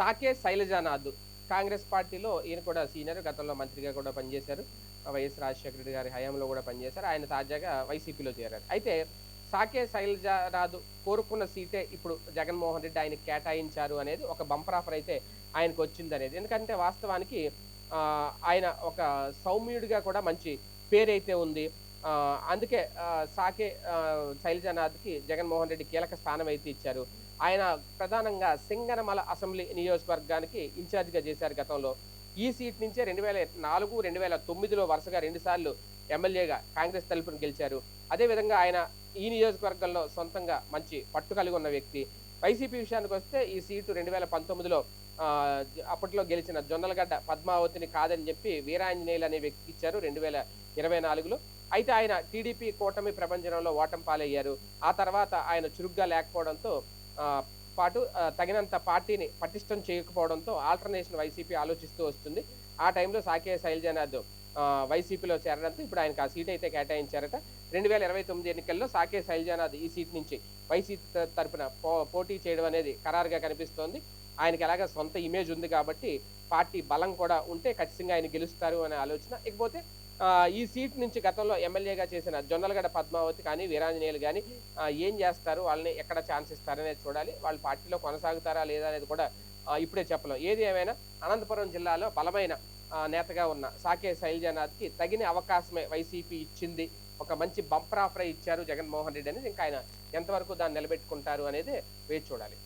సాకే శైలజానాథ్ కాంగ్రెస్ పార్టీలో ఈయన కూడా సీనియర్ గతంలో మంత్రిగా కూడా పనిచేశారు. వైఎస్ రాజశేఖర రెడ్డి గారి హయాంలో కూడా పనిచేశారు. ఆయన తాజాగా వైసీపీలో చేరారు. అయితే సాకే శైలజారాదు కోరుకున్న సీటే ఇప్పుడు జగన్మోహన్ రెడ్డి ఆయన కేటాయించారు అనేది ఒక బంపర్ ఆఫర్ అయితే ఆయనకు వచ్చింది అనేది. ఎందుకంటే వాస్తవానికి ఆయన ఒక సౌమ్యుడిగా కూడా మంచి పేరైతే ఉంది. అందుకే సాకే ఆ, శైలజానాథ్కి జగన్మోహన్ రెడ్డి కీలక స్థానం అయితే ఇచ్చారు. ఆయన ప్రధానంగా సింగనమల అసెంబ్లీ నియోజకవర్గానికి ఇన్ఛార్జిగా చేశారు గతంలో. ఈ సీట్ నుంచే రెండు వేల నాలుగు రెండు వేల తొమ్మిదిలో వరుసగా రెండుసార్లు ఎమ్మెల్యేగా కాంగ్రెస్ తలుపును గెలిచారు. అదేవిధంగా ఆయన ఈ నియోజకవర్గంలో సొంతంగా మంచి పట్టు కలిగి ఉన్న వ్యక్తి. వైసీపీ విషయానికి వస్తే ఈ సీటు రెండు వేల పంతొమ్మిదిలో అప్పట్లో గెలిచిన జొన్నలగడ్డ పద్మావతిని కాదని చెప్పి వీరాంజనేయులు అనే వ్యక్తికి ఇచ్చారు రెండు వేల ఇరవై నాలుగులో. అయితే ఆయన టీడీపీ కూటమి ప్రపంచంలో ఓటం పాలయ్యారు. ఆ తర్వాత ఆయన చురుగ్గా లేకపోవడంతో పాటు తగినంత పార్టీని పటిష్టం చేయకపోవడంతో ఆల్టర్నేషన్ వైసీపీ ఆలోచిస్తూ వస్తుంది. ఆ టైంలో సాకే శైలజనాథ్ వైసీపీలో చేరడంతో ఇప్పుడు ఆయనకు ఆ సీట్ అయితే కేటాయించారట. రెండు వేల ఇరవై తొమ్మిది ఎన్నికల్లో సాకే శైలజనాథ్ ఈ సీట్ నుంచి వైసీపీ తరఫున తరపున పో పోటీ చేయడం అనేది ఖరారుగా కనిపిస్తోంది. ఆయనకి ఎలాగ సొంత ఇమేజ్ ఉంది కాబట్టి పార్టీ బలం కూడా ఉంటే ఖచ్చితంగా ఆయన గెలుస్తారు అనే ఆలోచన. ఇకపోతే ఈ సీట్ నుంచి గతంలో ఎమ్మెల్యేగా చేసిన జొన్నలగడ పద్మావతి కానీ వీరాంజనేయులు కానీ ఏం చేస్తారు? వాళ్ళని ఎక్కడ ఛాన్స్ ఇస్తారనేది చూడాలి. వాళ్ళు పార్టీలో కొనసాగుతారా లేదా అనేది కూడా ఇప్పుడే చెప్పలేం. ఏది ఏమైనా అనంతపురం జిల్లాలో బలమైన నేతగా ఉన్న సాకే శైలజనాథ్కి తగిన అవకాశమే వైసీపీ ఇచ్చింది. ఒక మంచి బంపర్ ఆఫర్ ఇచ్చారు జగన్మోహన్ రెడ్డి అనేది. ఇంకా ఆయన ఎంతవరకు దాన్ని నిలబెట్టుకుంటారు అనేది వేచి చూడాలి.